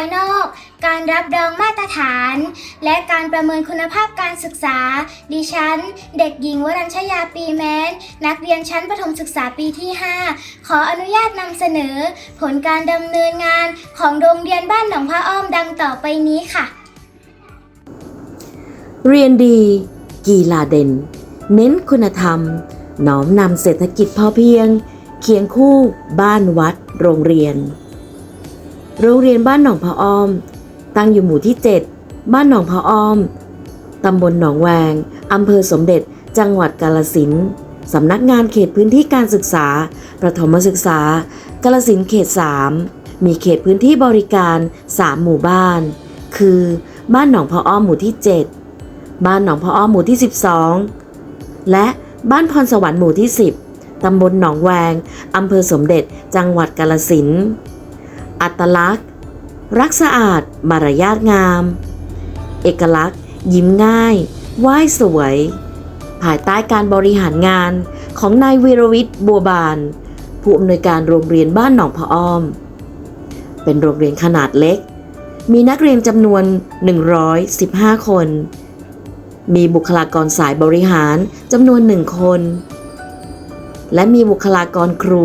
ายนอก การรับรองมาตรฐาน และการประเมินคุณภาพการศึกษา ดิฉัน เด็กหญิงวรัญชยาปีแม้นนักเรียนชั้นประถมศึกษาปีที่ 5 ขออนุญาตนำเสนอ ผลการดำเนินงานของโรงเรียนบ้านหนองพระอ้อมดังต่อไปนี้ค่ะ เรียนดี กีฬาเด่น เน้นคุณธรรม น้อมนำเศรษฐกิจพอเพียง เคียงคู่ บ้านวัด โรงเรียน โรงเรียนบ้านหนองพะอ้อม ตั้งอยู่หมู่ที่ 7 บ้านหนองพะอ้อม ตำบลหนองแวง อำเภอสมเด็จ จังหวัดกาลสินสำนักงานเขตพื้นที่การศึกษา ประถมศึกษา กาลสินเขต 3 มีเขตพื้นที่บริการ 3 หมู่บ้าน คือ บ้านหนองพะอ้อมหมู่ที่ 7 บ้านหนองพะอ้อมหมู่ที่ 12 และบ้านพรสวรรค์หมู่ที่ 10 ตำบลหนองแวง อำเภอสมเด็จ จังหวัดกาลสิน อัตลักษณ์ รักสะอาด มารยาทงาม เอกลักษณ์ ยิ้มง่ายไหว้สวย ภายใต้การบริหารงานของนายวีรวิทย์บัวบาน ผู้อำนวยการโรงเรียนบ้านหนองพะอ้อม เป็นโรงเรียนขนาดเล็ก มีนักเรียนจำนวน 115 คน มีบุคลากรสายบริหารจำนวนหนึ่งคน และมีบุคลากรครู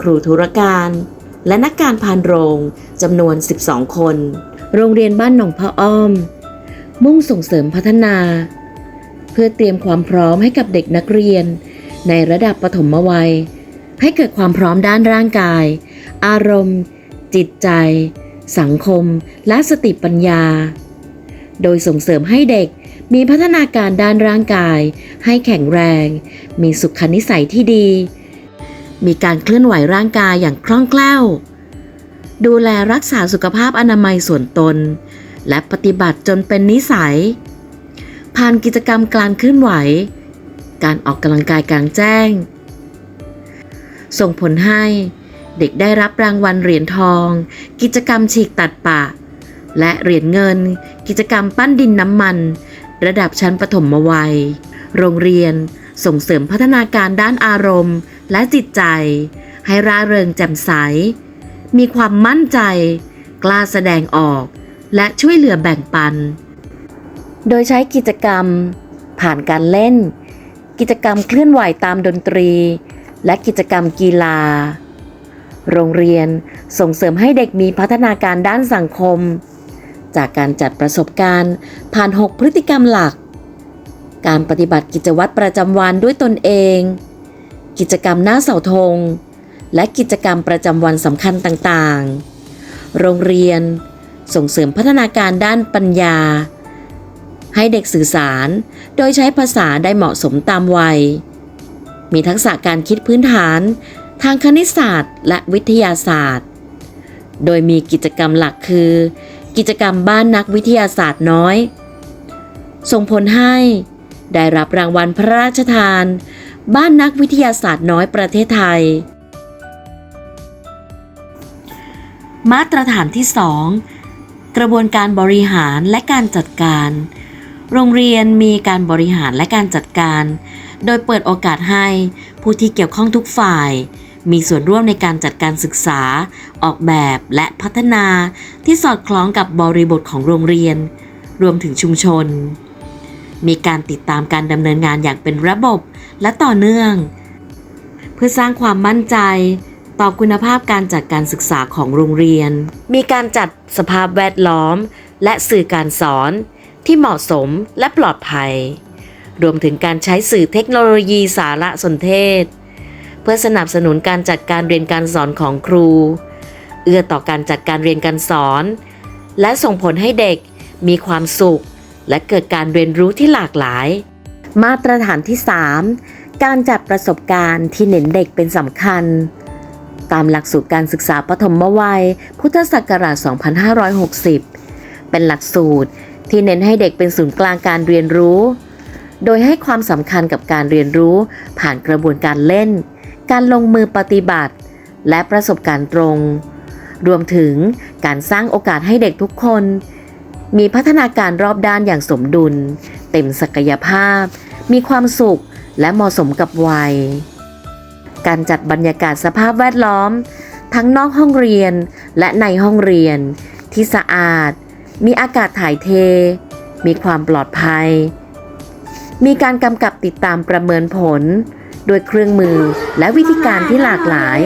ครูธุรการ และนักการพานโรงจำนวน 12 คน โรงเรียนบ้านหนองพระอ้อม มุ่งส่งเสริมพัฒนา เพื่อเตรียมความพร้อมให้กับเด็กนักเรียน ในระดับปฐมวัย ให้เกิดความพร้อมด้านร่างกาย อารมณ์ จิตใจ สังคม และสติปัญญา โดยส่งเสริมให้เด็กมีพัฒนาการด้านร่างกาย ให้แข็งแรง มีสุขนิสัยที่ดี มีการเคลื่อนไหวร่างกายอย่างคล่องแคล่ว ดูแลรักษาสุขภาพอนามัยส่วนตน และปฏิบัติจนเป็นนิสัย ผ่านกิจกรรมการเคลื่อนไหว การออกกำลังกายกลางแจ้ง ส่งผลให้เด็กได้รับรางวัลเหรียญทอง กิจกรรมฉีกตัดปะ และเหรียญเงิน กิจกรรมปั้นดินน้ำมัน ระดับชั้นประถมวัย โรงเรียน ส่งเสริมพัฒนาการด้านอารมณ์ และจิตใจ ให้ร่าเริงแจ่มใส มีความมั่นใจ กล้าแสดงออก และช่วยเหลือแบ่งปัน โดยใช้กิจกรรม ผ่านการเล่น กิจกรรมเคลื่อนไหวตามดนตรี และกิจกรรมกีฬา โรงเรียนส่งเสริมให้เด็กมีพัฒนาการด้านสังคม จากการจัดประสบการณ์ ผ่าน 6 พฤติกรรมหลัก การปฏิบัติกิจวัตรประจำวันด้วยตนเอง กิจกรรมหน้าเสาธง และกิจกรรมประจำวันสำคัญต่างๆ โรงเรียน ส่งเสริมพัฒนาการด้านปัญญา ให้เด็กสื่อสาร โดยใช้ภาษาได้เหมาะสมตามวัย มีทักษะการคิดพื้นฐาน ทางคณิตศาสตร์ และวิทยาศาสตร์ โดยมีกิจกรรมหลักคือ กิจกรรมบ้านนักวิทยาศาสตร์น้อยส่งผลให้ ได้รับรางวัลพระราชทาน บ้านนักวิทยาศาสตร์น้อยประเทศไทย มาตรฐานที่ 2 กระบวนการบริหารและการจัดการ โรงเรียนมีการบริหารและการจัดการ โดยเปิดโอกาสให้ผู้ที่เกี่ยวข้องทุกฝ่าย มีส่วนร่วมในการจัดการศึกษา ออกแบบและพัฒนาที่สอดคล้องกับบริบทของโรงเรียน รวมถึงชุมชน มีการติดตามการดำเนินงานอย่างเป็นระบบและต่อเนื่อง เพื่อสร้างความมั่นใจต่อคุณภาพการจัดการศึกษาของโรงเรียน มีการจัดสภาพแวดล้อม และสื่อการสอนที่เหมาะสมและปลอดภัย รวมถึงการใช้สื่อเทคโนโลยีสารสนเทศ เพื่อสนับสนุนการจัดการเรียนการสอนของครู เอื้อต่อการจัดการเรียนการสอน และส่งผลให้เด็กมีความสุข และเกิดการเรียนรู้ที่หลากหลาย มาตรฐานที่ 3 การจัดประสบการณ์ที่เน้นเด็กเป็นสำคัญ ตามหลักสูตรการศึกษาปฐมวัย พุทธศักราช 2560 เป็นหลักสูตรที่เน้นให้เด็กเป็นศูนย์กลางการเรียนรู้ โดยให้ความสำคัญกับการเรียนรู้ ผ่านกระบวนการเล่น การลงมือปฏิบัติ และประสบการณ์ตรง รวมถึงการสร้างโอกาสให้เด็กทุกคน มีพัฒนาการรอบด้านอย่างสมดุล เต็มศักยภาพ มีความสุขและเหมาะสมกับวัย การจัดบรรยากาศสภาพแวดล้อม ทั้งนอกห้องเรียนและในห้องเรียน ที่สะอาด มีอากาศถ่ายเท มีความปลอดภัย มีการกำกับติดตามประเมินผล โดยเครื่องมือและวิธีการที่หลากหลาย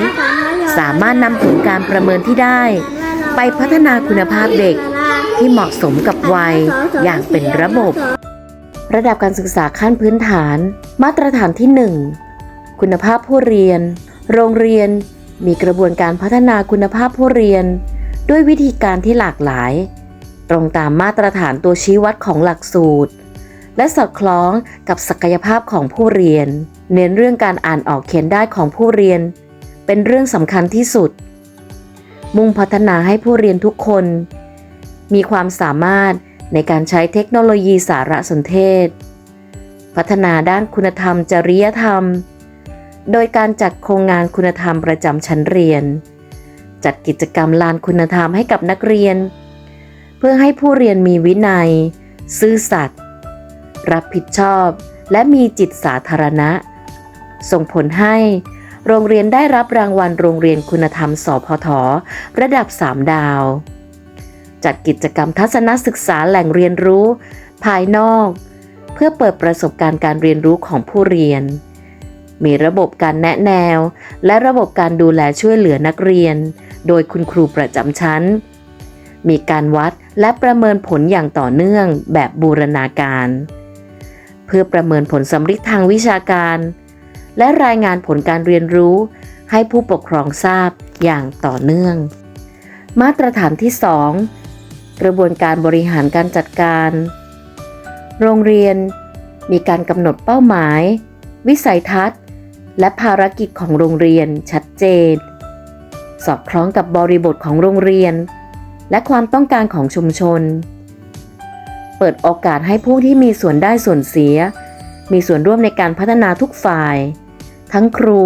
สามารถนำผลการประเมินที่ได้ ไปพัฒนาคุณภาพเด็ก ที่เหมาะสมกับวัยอย่างเป็นระบบ ระดับการศึกษาขั้นพื้นฐาน มาตรฐานที่ 1 คุณภาพผู้เรียน โรงเรียนมีกระบวนการพัฒนาคุณภาพผู้เรียน ด้วยวิธีการที่หลากหลาย ตรงตามมาตรฐานตัวชี้วัดของหลักสูตร และสอดคล้องกับศักยภาพของผู้เรียน เน้นเรื่องการอ่านออกเขียนได้ของผู้เรียน เป็นเรื่องสำคัญที่สุด มุ่งพัฒนาให้ผู้เรียนทุกคน มีความสามารถในการใช้เทคโนโลยีสารสนเทศ พัฒนาด้านคุณธรรมจริยธรรม โดยการจัดโครงงานคุณธรรมประจำชั้นเรียน จัดกิจกรรมลานคุณธรรมให้กับนักเรียน เพื่อให้ผู้เรียนมีวินัย ซื่อสัตย์รับผิดชอบ และมีจิตสาธารณะ ส่งผลให้โรงเรียนได้รับรางวัลโรงเรียนคุณธรรมสพทระดับ 3 ดาว จัดกิจกรรมทัศนศึกษาแหล่งเรียนรู้ ภายนอก เพื่อเปิดประสบการณ์การเรียนรู้ของผู้เรียน มีระบบการแนะแนว และระบบการดูแลช่วยเหลือนักเรียน โดยคุณครูประจำชั้น มีการวัดและประเมินผลอย่างต่อเนื่องแบบบูรณาการ เพื่อประเมินผลสำลิดทางวิชาการ และรายงานผลการเรียนรู้ ให้ผู้ปกครองทราบอย่างต่อเนื่อง มาตรฐานที่ 2 กระบวนการบริหารการจัดการ โรงเรียนมีการกำหนดเป้าหมาย วิสัยทัศน์ และภารกิจของโรงเรียนชัดเจน สอดคล้องกับบริบทของโรงเรียน และความต้องการของชุมชน เปิดโอกาสให้ผู้ที่มีส่วนได้ส่วนเสีย มีส่วนร่วมในการพัฒนาทุกฝ่าย ทั้งครู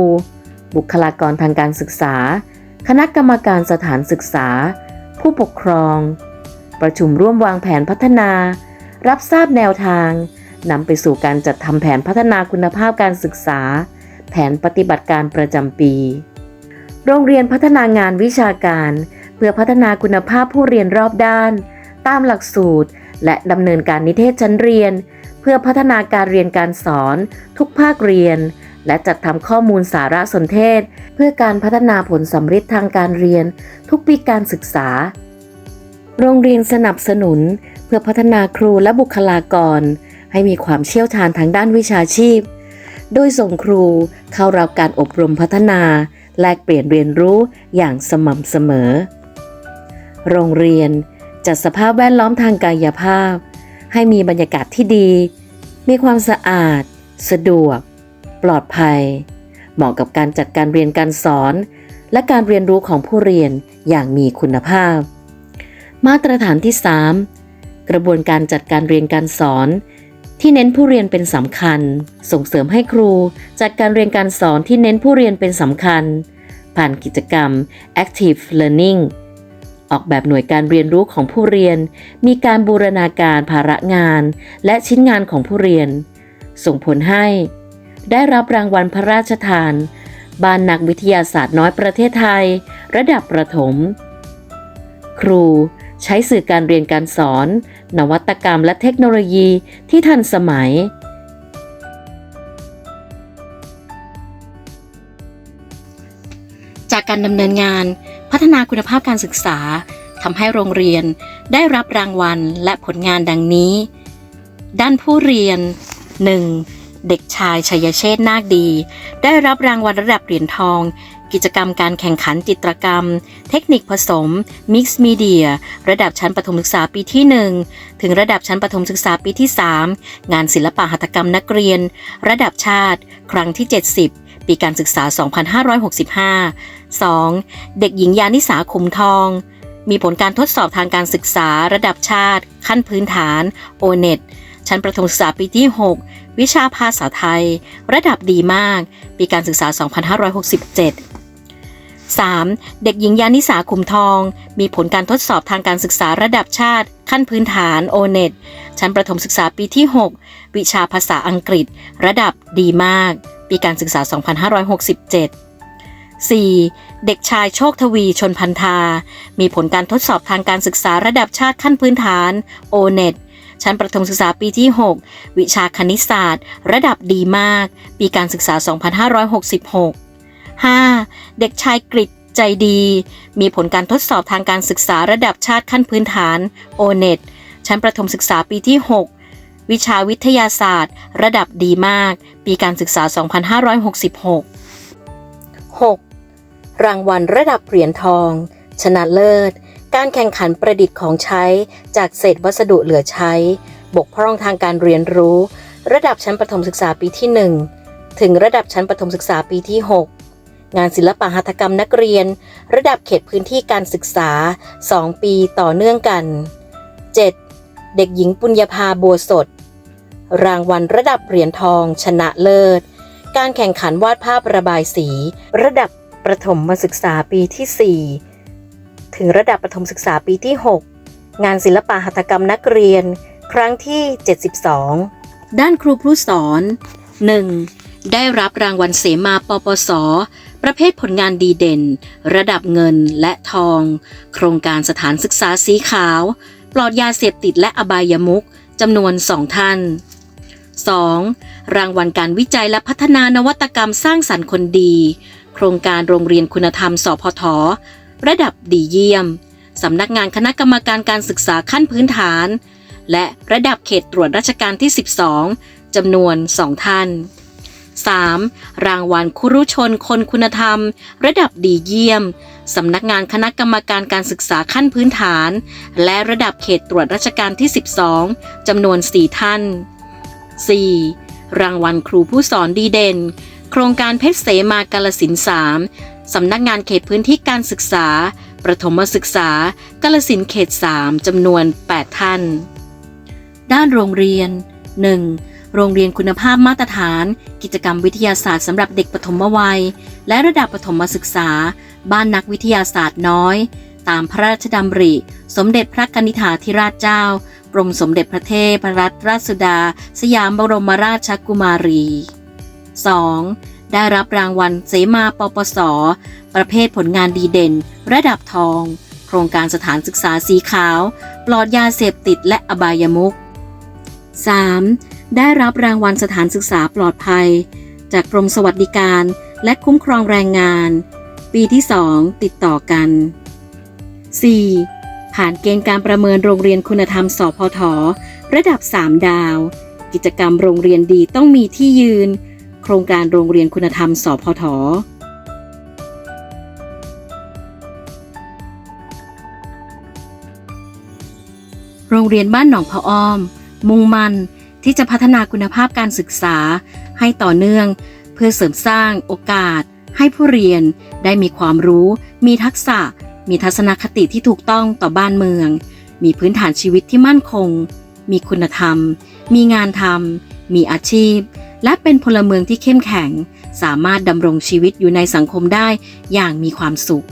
บุคลากรทางการศึกษา คณะกรรมการสถานศึกษา ผู้ปกครอง ประชุมร่วมวางแผนพัฒนา รับทราบแนวทางนำไปสู่การจัดทำแผนพัฒนาคุณภาพการศึกษา แผนปฏิบัติการประจำปี โรงเรียนพัฒนางานวิชาการ เพื่อพัฒนาคุณภาพผู้เรียนรอบด้าน ตามหลักสูตร และดำเนินการนิเทศชั้นเรียน เพื่อพัฒนาการเรียนการสอน ทุกภาคเรียน และจัดทำข้อมูลสารสนเทศ เพื่อการพัฒนาผลสำฤทธิ์ทางการเรียน ทุกปีการศึกษา โรงเรียนสนับสนุน เพื่อพัฒนาครูและบุคลากร ให้มีความเชี่ยวชาญทางด้านวิชาชีพ โดยส่งครูเข้ารับการอบรมพัฒนา แลกเปลี่ยนเรียนรู้อย่างสม่ำเสมอ โรงเรียนจัดสภาพแวดล้อมทางกายภาพ ให้มีบรรยากาศที่ดี มีความสะอาด สะดวก ปลอดภัย เหมาะกับการจัดการเรียนการสอน และการเรียนรู้ของผู้เรียนอย่างมีคุณภาพ มาตรฐานที่ 3 กระบวนการจัดการเรียนการสอน ที่เน้นผู้เรียนเป็นสำคัญ ส่งเสริมให้ครู จัดการเรียนการสอนที่เน้นผู้เรียนเป็นสำคัญ ผ่านกิจกรรม active learning ออกแบบหน่วยการเรียนรู้ของผู้เรียน มีการบูรณาการภาระงาน และชิ้นงานของผู้เรียน ส่งผลให้ ได้รับรางวัลพระราชทานบ้านนักวิทยาศาสตร์น้อยประเทศไทย ระดับประถม ครู ใช้สื่อการเรียนการสอน นวัตกรรมและเทคโนโลยีที่ทันสมัย จากการดำเนินงานพัฒนาคุณภาพการศึกษาทำให้โรงเรียนได้รับรางวัลและผลงานดังนี้ ด้านผู้เรียน 1. เด็กชายชัยเชษนาคดี ได้รับรางวัลระดับเหรียญทอง กิจกรรมการแข่งขันจิตรกรรม เทคนิคผสม Mixed Media ระดับชั้นประถมศึกษาปีที่ 1 ถึงระดับชั้นประถมศึกษาปีที่ 3 งานศิลปะหัตถกรรมนักเรียน ระดับชาติ ครั้งที่ 70 ปีการศึกษา 2565 2. เด็กหญิงยานิสาคุมทอง มีผลการทดสอบทางการศึกษา ระดับชาติ ขั้นพื้นฐาน o n e t ชั้นประถมศึกษาปีที่ 6 วิชาภาษาไทย ระดับดีมาก ปีการศึกษา 2567 3. เด็กหญิงยานิสาคุมทอง มีผลการทดสอบทางการศึกษาระดับชาติ ขั้นพื้นฐาน o n e t ชั้นประถมศึกษาปีที่ 6 วิชาภาษาอังกฤษ ระดับดีมาก ปีการศึกษา 2567 4. เด็กชายโชคทวีชนพันธา มีผลการทดสอบทางการศึกษาระดับชาติขั้นพื้นฐาน o n e t ชั้นประถมศึกษาปีที่ 6 วิชาคณิตศาสตร์ ระดับดีมาก ปีการศึกษา 2566 5. เด็กชายกริดใจดี มีผลการทดสอบทางการศึกษาระดับชาติขั้นพื้นฐาน o n e t ชั้นประถมศึกษาปีที่ 6 วิชาวิทยาศาสตร์ ระดับดีมาก ปีการศึกษา 2566 6. รางวัลระดับเหรียญทอง ชนะเลิศ การแข่งขันประดิษฐ์ของใช้จากเศษวัสดุเหลือใช้ บกพร่องทางการเรียนรู้ ระดับชั้นประถมศึกษาปีที่ 1 ถึงระดับชั้นประถมศึกษาปีที่ 6 งานศิลปะหัตถกรรมนักเรียน ระดับเขตพื้นที่การศึกษา 2 ปีต่อเนื่องกัน 7. เด็กหญิงปุญญาภาบัวสด รางวัลระดับเหรียญทอง ชนะเลิศ การแข่งขันวาดภาพระบายสี ระดับประถมศึกษาปีที่ 4 ถึงระดับประถมศึกษาปีที่ 6 งานศิลปะหัตถกรรมนักเรียน ครั้งที่ 72 ด้านครูผู้สอน 1. ได้รับรางวัลเสมาปปส ประเภทผลงานดีเด่น ระดับเงินและทอง โครงการสถานศึกษาสีขาว ปลอดยาเสพติดและอบายมุขจำนวนสองท่าน 2. รางวัลการวิจัยและพัฒนานวัตกรรมสร้างสรรค์คนดี โครงการโรงเรียนคุณธรรม สพท ระดับดีเยี่ยม สำนักงานคณะกรรมการการศึกษาขั้นพื้นฐาน และระดับเขตตรวจราชการที่ 12จำนวน 2 ท่าน 3. รางวัลคุรุชนคนคุณธรรม ระดับดีเยี่ยม สำนักงานคณะกรรมการการศึกษาขั้นพื้นฐาน และระดับเขตตรวจราชการที่ 12 จำนวน 4 ท่าน 4. รางวัลครูผู้สอนดีเด่น โครงการเพชรเสมากาลสินสามสำนักงานเขตพื้นที่การศึกษา ประถมศึกษากาลสินเขต 3 จำนวน 8 ท่าน ด้านโรงเรียน 1. โรงเรียนคุณภาพมาตรฐาน กิจกรรมวิทยาศาสตร์สำหรับเด็กปฐมวัย และระดับปฐมศึกษา บ้านนักวิทยาศาสตร์น้อย ตามพระราชดำริ สมเด็จพระกนิษฐาธิราชเจ้ากรมสมเด็จพระเทพรัตนราชสุดา สยามบรมราชกุมารี 2. ได้รับรางวัลเสมาปปส ประเภทผลงานดีเด่น ระดับทอง โครงการสถานศึกษาสีขาว ปลอดยาเสพติดและอบายมุข 3. ได้รับรางวัลสถานศึกษาปลอดภัย จากกรมสวัสดิการและคุ้มครองแรงงาน ปีที่ 2 ติดต่อกัน 4. ผ่านเกณฑ์การประเมินโรงเรียนคุณธรรมสพทระดับ 3 ดาว กิจกรรมโรงเรียนดีต้องมีที่ยืน โครงการโรงเรียนคุณธรรมสพทโรงเรียนบ้านหนองพะอ้อม มุ่งมั่น ที่จะพัฒนาคุณภาพการศึกษา ให้ต่อเนื่อง เพื่อเสริมสร้างโอกาส ให้ผู้เรียนได้มีความรู้ มีทักษะ มีทัศนคติที่ถูกต้องต่อบ้านเมือง มีพื้นฐานชีวิตที่มั่นคง มีคุณธรรม มีงานทำมีอาชีพ และเป็นพลเมืองที่เข้มแข็ง สามารถดำรงชีวิตอยู่ในสังคมได้อย่างมีความสุข